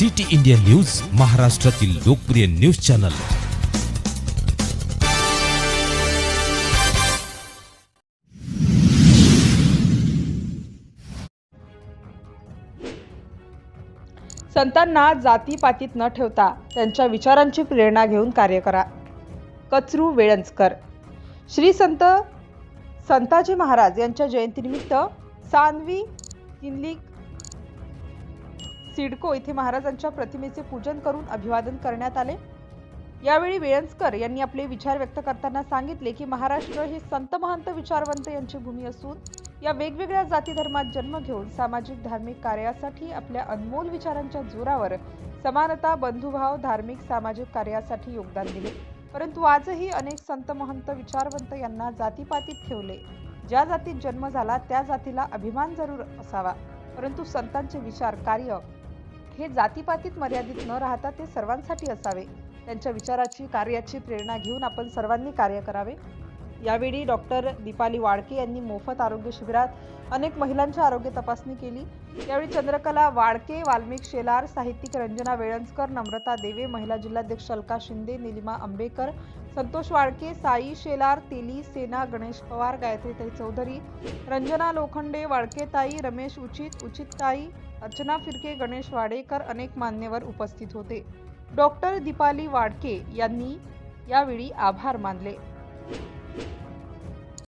City India news महाराष्ट्रातील लोकप्रिय news channel. संतांना जातीपातीत न ठेवता त्यांच्या विचारांची प्रेरणा घेऊन कार्य करा. कचरू वेळंजकर श्री संत संताजी महाराज यांच्या जयंतीनिमित्त सानवी किल्ली सिडको येथे महाराजांच्या प्रतिमेचे पूजन करून अभिवादन करण्यात आले. यावेळी वेळंजकर यांनी आपले विचार व्यक्त करताना सांगितले की महाराष्ट्र हे संत महंत विचारवंत यांची भूमी असून या वेगवेगळ्या जाती धर्मात जन्म घेऊन सामाजिक धार्मिक कार्यासाठी आपल्या अनमोल विचारांच्या जोरावर समानता बंधुभाव धार्मिक सामाजिक कार्यासाठी योगदान दिले. परंतु आजही अनेक संत महंत विचारवंत यांना जातीपातीत ठेवले. ज्या जातीत जन्म झाला त्या जातीला अभिमान जरूर असावा. परंतु संतांचे विचार कार्य हे जातीपातीत मर्यादित न राहता ते सर्वांसाठी असावे. त्यांच्या विचाराची कार्याची प्रेरणा घेऊन आपण सर्वांनी कार्य करावे. यावेळी डॉक्टर दीपाली वाडके यांनी मोफत आरोग्य शिबिरात अनेक महिलांच्या आरोग्य तपासणी केली. यावेळी चंद्रकला वाडके वाल्मिक शेलार साहित्यिक रंजना वेळंजकर नम्रता देवे महिला जिल्हाध्यक्ष अलका शिंदे निलिमा आंबेकर संतोष वाडके साई शेलार तेली सेना गणेश पवार गायत्रीताई चौधरी रंजना लोखंडे वाडकेताई रमेश उचित उचितताई अर्चना फिरके गणेश वाडेकर अनेक मान्यवर उपस्थित होते. डॉक्टर दीपाली वाडके यांनी यावेळी आभार मानले.